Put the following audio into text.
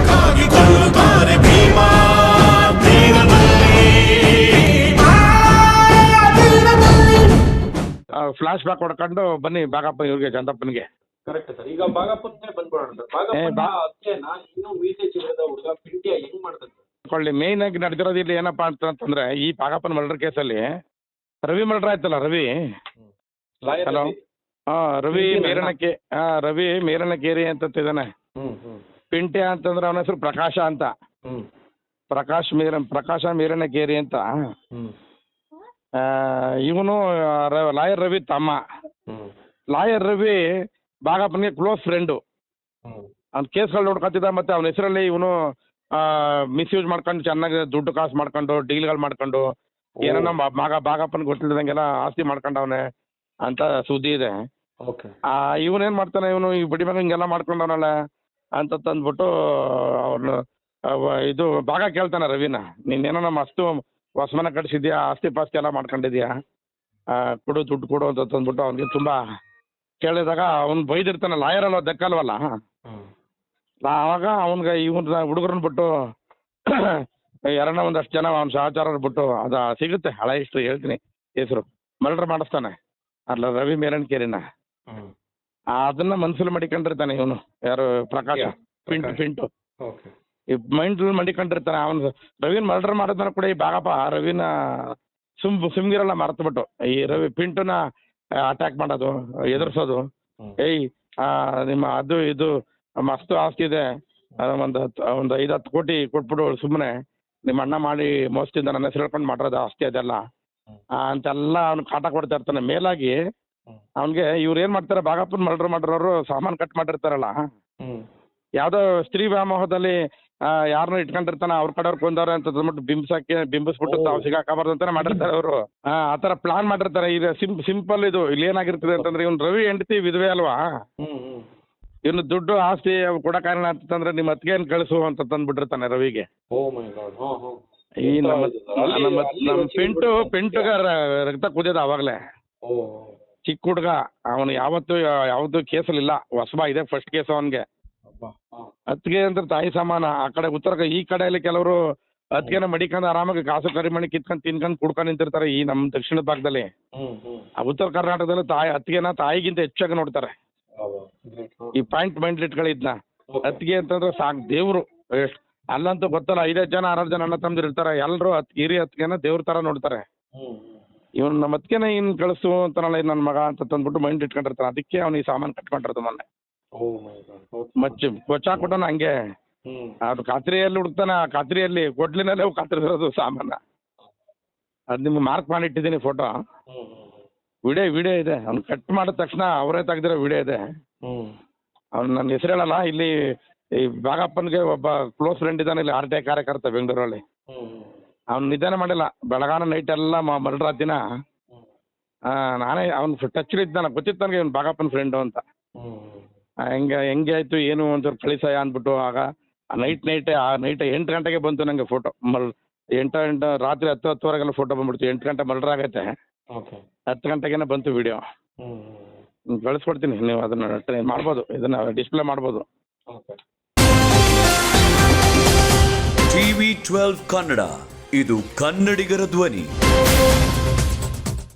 ನಾಶಕ್ಕಾಗಿ ಕೊಲ್ಲುತ್ತಾರೆ Bhima flashback ಹೊಡ್ಕೊಂಡು ಬನ್ನಿ ಬಾಗಪ್ಪ ಇವ್ರಿಗೆ ಚಂದಪ್ಪನಿಗೆ. Correct sir. ಈಗ ಬಾಗಪ್ಪನೇ ಬಂದ್ಬಿಡೋಣ ಸರ್. ಬಾಗಪ್ಪನ ಏ, ಬಾ- ಅತ್ತೆನ ಇನ್ನೂ ಮೀಸೆ ಚಿತ್ರದ ಹುಡುಗ ಪಿಂಟ್ಯ ಹೆಂಗ್ ಮಾಡ್ತಾರೆ ಸರ್? ಕೊಳ್ಳಿ ಮೇಯ್ನ್ ಆಗಿ ನಡೆದಿರೋದು ಇಲ್ಲಿ ಏನಪ್ಪಾ ಅಂತಂದ್ರೆ ಈ ಬಾಗಪ್ಪನ ಮರ್ಡರ್ ಕೇಸಲ್ಲಿ ರವಿ ಮರ್ಡರ್ ಆಯ್ತಲ್ಲ ರವಿ? ಹಲೋ ಹಾ ರವಿ ಮೇರಣಕ್ಕೆ ಮೇರನಕ್ಕೆ ಹಾ ರವಿ ಮೇರನಕೇರಿ ಅಂತ ಇದ್ದಾನೆ ಪಿಂಟ್ಯ ಅಂತಂದ್ರೆ ಅವನ ಹೆಸರು ಪ್ರಕಾಶ ಅಂತ. ಹ್ಮ್. ಪ್ರಕಾಶ್ ಮೀರ ಪ್ರಕಾಶ ಮೀರನಕೇರಿ ಅಂತ. ಹ್ಮ್. ಇವನು ಲಾಯರ್ ರವಿ ತಮ್ಮ. ಹ್ಮ್. ಲಾಯರ್ ರವಿ ಬಾಗಪ್ಪನಿಗೆ ಕ್ಲೋಸ್ ಫ್ರೆಂಡು. ಹ್ಮ್. ಅವ್ನ ಕೇಸ್ಗಳು ನೋಡ್ಕೊತಿದ್ದ ಮತ್ತೆ ಅವನ ಹೆಸರಲ್ಲಿ ಇವನು ಮಿಸ್ಯೂಸ್ ಮಾಡ್ಕೊಂಡು ಚೆನ್ನಾಗಿ ದುಡ್ಡು ಕಾಸು ಮಾಡ್ಕೊಂಡು ಡೀಲ್ಗಳು ಮಾಡ್ಕೊಂಡು ಏನೋ ಮಗ ಬಾಗಪ್ಪನ ಗೊತ್ತಿಲ್ದಂಗೆಲ್ಲ ಆಸ್ತಿ ಮಾಡ್ಕೊಂಡವನೆ ಅಂತ ಸುದ್ದಿ ಇದೆ. ಓಕೆ. ಇವನೇನು ಮಾಡ್ತಾನೆ ಇವನು? ಈ ಬಡಿ ಮಗ ಹಿಂಗೆಲ್ಲ ಮಾಡ್ಕೊಂಡವನಲ್ಲ. ಅಂತ ತಂದ್ಬಿಟ್ಟು ಅವ್ರನ್ನ ಇದು ಭಾಗ ಕೇಳ್ತಾನೆ ರವಿನ. ನೀನೇನೋ ನಮ್ಮ ಅಸ್ತು ಹೊಸಮನೆ ಕಟ್ಸಿದ್ಯಾ, ಆಸ್ತಿ ಪಾಸ್ತಿ ಎಲ್ಲ ಮಾಡ್ಕೊಂಡಿದ್ಯಾ? ಕೊಡು ದುಡ್ಡು ಕೊಡು ಅಂತ ತಂದ್ಬಿಟ್ಟು ಅವನಿಗೆ ತುಂಬಾ ಕೇಳಿದಾಗ ಅವ್ನು ಬೈದಿರ್ತಾನೆ, ಲಾಯರ್ ಅಲ್ವ, ದಕ್ಕಲ್ವಲ್ಲ? ಆವಾಗ ಅವನ್ಗೆ ಇವನ್ನ ಹುಡುಗರನ್ನ ಬಿಟ್ಟು ಎರಡನೇ ಒಂದಷ್ಟು ಜನ ಅವ್ನ ಸಹಚಾರ ಬಿಟ್ಟು ಅದು ಸಿಗುತ್ತೆ ಹಳೆ ಇಷ್ಟು ಹೇಳ್ತೀನಿ. ಹೆಸರು. ಮರ್ಡರ್ ಮಾಡಿಸ್ತಾನೆ. ಅಲ್ಲ ರವಿ ಮೇರನ್ಕೇರಿನ ಹ್ಮ್. ಅದನ್ನ ಮನ್ಸಲ್ಲಿ ಮಡಿಕೊಂಡಿರ್ತಾನೆ ಇವನು. ಯಾರು ಪ್ರಕಾಶ? Yeah, ಪಿಂಟು ಪ್ರಕಾಶ್. ಪಿಂಟು. ಓಕೆ. ಈ ಮೈಂಡ್ ಮಡಿಕೊಂಡಿರ್ತಾನೆ ಅವನು. ರವಿನ ಮರ್ಡರ್ ಮಾಡೋದನ ಕೂಡ ಈ ಬಾಗಪ್ಪ ರವಿನ ಸುಮ್ ಸುಮ್ಗಿರಲ್ಲ ಮರೆತುಬಿಟ್ಟು. ಈ ರವಿ ಪಿಂಟುನ ಅಟ್ಯಾಕ್ ಮಾಡೋದು ಎದುರಿಸೋದು. ಹ್ಮ್. ಏಯ್ ಆ, ನಿಮ್ಮ ಅದು ಇದು ಮಸ್ತು ಆಸ್ತಿ ಇದೆ. ಒಂದು ಹತ್ತು ಒಂದು ಐದು ಹತ್ತು ಕೋಟಿ ಕೊಟ್ಬಿಡು ಸುಮ್ಮನೆ ನಿಮ್ಮ ಅಣ್ಣ ಮಾಡಿ ಮೋಸದಿಂದ ನನ್ನ ಹೆಸರು ಹೇಳ್ಕೊಂಡು ಮಾಡಿರೋದು ಆಸ್ತಿ ಅದೆಲ್ಲ. ಆ, ಅಂತೆಲ್ಲ ಅವ್ನು ಕಾಟ ಕೊಡ್ತಾ ಇರ್ತಾನೆ. ಮೇಲಾಗಿ. ಅವನಿಗೆ ಇವ್ರು ಏನು ಮಾಡ್ತಾರೆ ಬಾಗಪ್ಪನ ಮರ್ಡರ್ ಮಾಡಿರೋರು ಸಾಮಾನು ಕಟ್ ಮಾಡಿರ್ತಾರಲ್ಲ. ಯಾವ್ದೋ ಸ್ತ್ರೀ ವ್ಯಾಮೋಹದಲ್ಲಿ ಯಾರನ್ನ ಇಟ್ಕೊಂಡಿರ್ತಾನ ಅವ್ರ ಕಡೆಯವ್ರು ಕೊಂದವ್ರೆ ಅಂತ ಅಂದ್ಬಿಟ್ಟು ಬಿಂಬಿಸಕ್ಕೆ ಬಿಂಬಿಸ್ಬಿಟ್ಟು. ತಾವು ಸಿಗಾಕಬಾರ್ದು ಅಂತಾನೆ ಮಾಡಿರ್ತಾರೆ ಅವರು. ಆ ಥರ ಪ್ಲಾನ್ ಮಾಡಿರ್ತಾರೆ. ಇದು ಸಿಂ ಸಿಂಪಲ್ ಇದು ಇಲ್ಲಿ ಏನಾಗಿರ್ತದೆ ಅಂತಂದ್ರೆ ಇವ್ನು ರವಿ ಹೆಂಡತಿ ವಿಧವೆ ಅಲ್ವಾ? ಇವ್ನು ದುಡ್ಡು ಆಸ್ತಿ ಕೊಡೋ ಕಾರಣ ಅಂತಂದ್ರೆ ನಿಮ್ಮ ಏನ್ ಕಳಿಸು ಅಂತ ತಂದ್ಬಿಟ್ಟಿರ್ತಾನೆ ರವಿಗೆ. ಈ ನಮ್ಮ ಪಿಂಟು. ಪಿಂಟುಗ ರಕ್ತ ಕುದಿಯೋದು ಅವಾಗಲೇ. ಚಿಕ್ಕ ಹುಡುಗ ಅವನು ಯಾವತ್ತು ಯಾವ್ದು ಕೇಸಲ್ಲಿ ಇಲ್ಲ ಹೊಸಬ ಇದೆ ಫಸ್ಟ್ ಕೇಸ್ ಅವನಿಗೆ. ಅತ್ಗೆ ಅತ್ತಿಗೆ ಅಂದ್ರೆ ತಾಯಿ ಸಮಾನ. ಆ ಕಡೆ ಉತ್ತರ ಈ ಈ ಕಡೆಯಲ್ಲಿ ಕೆಲವರು ಅತ್ತಿಗೆನ ಮಡಿಕೊಂಡು ಆರಾಮಾಗಿ ಕಾಸು ಕರಿಮಣಿ ಕಿತ್ಕೊಂಡು ತಿನ್ಕೊಂಡು ಕುಡ್ಕೊಂಡು ನಿಂತಿರ್ತಾರೆ ಈ ನಮ್ಮ ದಕ್ಷಿಣ ಭಾಗದಲ್ಲಿ. ಆ ಉತ್ತರ ಕರ್ನಾಟಕದಲ್ಲಿ ತಾಯಿ ಅತ್ತಿಗೆನ ತಾಯಿಗಿಂತ ಹೆಚ್ಚಾಗಿ ನೋಡ್ತಾರೆ. ಈ ಪಾಯಿಂಟ್ ಮೈಂಡ್ ಇಟ್ಗಳಿದ್ನ. ಅತ್ತಿಗೆ ಅಂತಂದ್ರೆ ಸಾಕು ದೇವ್ರು. ಅಲ್ಲಂತೂ ಗೊತ್ತಲ್ಲ ಐದೈದು ಜನ ಆರಾರು ಜನ ಅಣ್ಣ ತಮ್ದಿರ್ತಾರೆ ಇರ್ತಾರೆ. ಎಲ್ಲರೂ ಅತ್ ಹಿರಿ ಅತ್ಗೆನ ದೇವ್ರ ತರ ನೋಡ್ತಾರೆ. ಇವನು ನಮ್ಮ ಅತ್ತಿಗೆನ ಇನ್ನು ಕಳಿಸು ಅಂತಾನಲ್ಲ ನನ್ನ ಮಗ ಅಂತ ತಂದ್ಬಿಟ್ಟು ಮೈಂಡ್ ಇಟ್ಕೊಂಡಿರ್ತಾನೆ. ಅದಕ್ಕೆ ಅವ್ನಿಗೆ ಸಾಮಾನು ಕಟ್ಕೊಂಡಿರೋದು ಮೊನ್ನೆ. ಮಚ್ಚ ಕೊಚ್ಚಾಕ್ಬಿಟ್ಟನ ಹಂಗೆ. ಹ್ಮ್. ಅದು ಖಾತ್ರಿಯಲ್ಲಿ ಹುಡುಕ್ತಾನೆ ಆ ಕೊಡ್ಲಿನಲ್ಲೇ ಅವು ಕಾತ್ರಿಸಿರೋದು ಸಾಮಾನ. ಅದು ನಿಮ್ಗೆ ಮಾರ್ಕ್ ಮಾಡಿ ಇಟ್ಟಿದ್ದೀನಿ ಫೋಟೋ ವಿಡಿಯೋ ವಿಡಿಯೋ ಇದೆ. ಅವ್ನು ಕಟ್ ಮಾಡಿದ ತಕ್ಷಣ ಅವರೇ ತೆಗ್ದಿರೋ ವಿಡಿಯೋ ಇದೆ. ಅವ್ನು ನನ್ನ ಹೆಸರು ಹೇಳಲ್ಲ ಇಲ್ಲಿ ಈ ಬಾಗಪ್ಪನ್ಗೆ ಒಬ್ಬ ಕ್ಲೋಸ್ ಫ್ರೆಂಡ್ ಇದ್ದಾನೆ ಇಲ್ಲಿ ಆರ್ ಟಿ ಐ ಕಾರ್ಯಕರ್ತ ಬೆಂಗಳೂರಲ್ಲಿ. ಅವ್ನು ನಿಧಾನ ಮಾಡಿಲ್ಲ. ಬೆಳಗಾನ ನೈಟ್ ಎಲ್ಲ ಮರ್ಡರ್ ದಿನ. ಆ, ನಾನೇ ಅವ್ನು ಟಚ್ ಇದ್ದಾನೆ. ಗೊತ್ತಿತ್ತು ನನಗೆ ಇವ್ನು ಬಾಗಪ್ಪನ ಫ್ರೆಂಡು ಅಂತ. ಹೆಂಗ ಹೆಂಗೆ ಆಯಿತು ಏನು ಅಂತ ಕಳಿಸಯ ಅಂದ್ಬಿಟ್ಟು ಆಗ ನೈಟ್ ನೈಟೇ ಆ ನೈಟ್ ಎಂಟು ಗಂಟೆಗೆ ಬಂತು ನನಗೆ ಫೋಟೋ ಮಲ್ ಎಂಟು ಎಂಟು ರಾತ್ರಿ ಹತ್ತು ಹತ್ತುವರೆಗೆಲ್ಲ ಫೋಟೋ ಬಂದ್ಬಿಡ್ತು. ಎಂಟು ಗಂಟೆ ಮರ್ಡರ್ ಆಗೈತೆ. ಓಕೆ. ಹತ್ತು ಗಂಟೆಗೇನೆ ಬಂತು ವಿಡಿಯೋ ಕಳಿಸ್ಕೊಡ್ತೀನಿ. ನೀವು ಅದನ್ನು ಟ್ರೈ ಮಾಡ್ಬೋದು. ಇದನ್ನು ಡಿಸ್ಪ್ಲೇ ಮಾಡ್ಬೋದು. ಓಕೆ. TV twelve Kannada. ಇದು ಕನ್ನಡಿಗರ ಧ್ವನಿ.